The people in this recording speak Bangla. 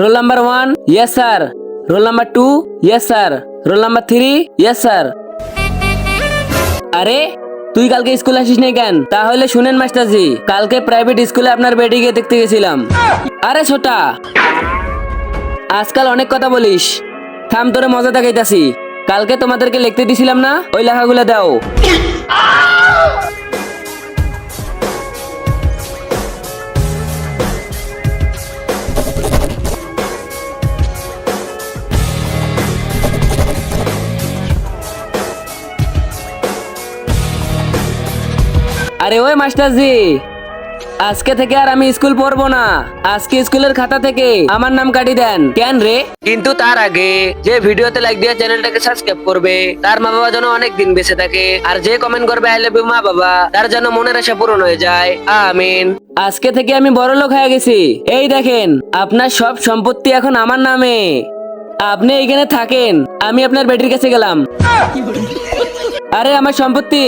Roll number one yes sir roll number two yes sir roll number three yes sir আরে, তুই কালকে স্কুলে আসিস নাই কেন? তাহলে শুনেন, মাস্টারজি, কালকে প্রাইভেট স্কুলে আপনার বেটিকে দেখতে গেছিলাম। আরে, ছোটা। আজকাল অনেক কথা বলিস। থাম, তোরে মজা দেখাইতাছি। কালকে তোমাদেরকে লিখতে দিছিলাম না? ওই লেখাগুলো দাও। আরে ওই মাস্টারজি আজকে থেকে আর আমি স্কুল পড়ব না। আজকে স্কুলের খাতা থেকে আমার নাম কাটি দেন। কেন রে? কিন্তু তার আগে যে ভিডিওতে লাইক দিয়ে চ্যানেলটাকে সাবস্ক্রাইব করবে তার মা বাবা যেন অনেক দিন বেঁচে থাকে আর যে কমেন্ট করবে আই লাভ ইউ মা বাবা তার যেন মনের আশা পূরণ হয়ে যায়। আমিন। আজকে থেকে আমি বড় লোক হয়ে গেছি। এই দেখেন আপনার সব সম্পত্তি এখন আমার নামে। আপনি এইখানে থাকেন আমি আপনার বেটির কাছে গেলাম। আরে আমার সম্পত্তি।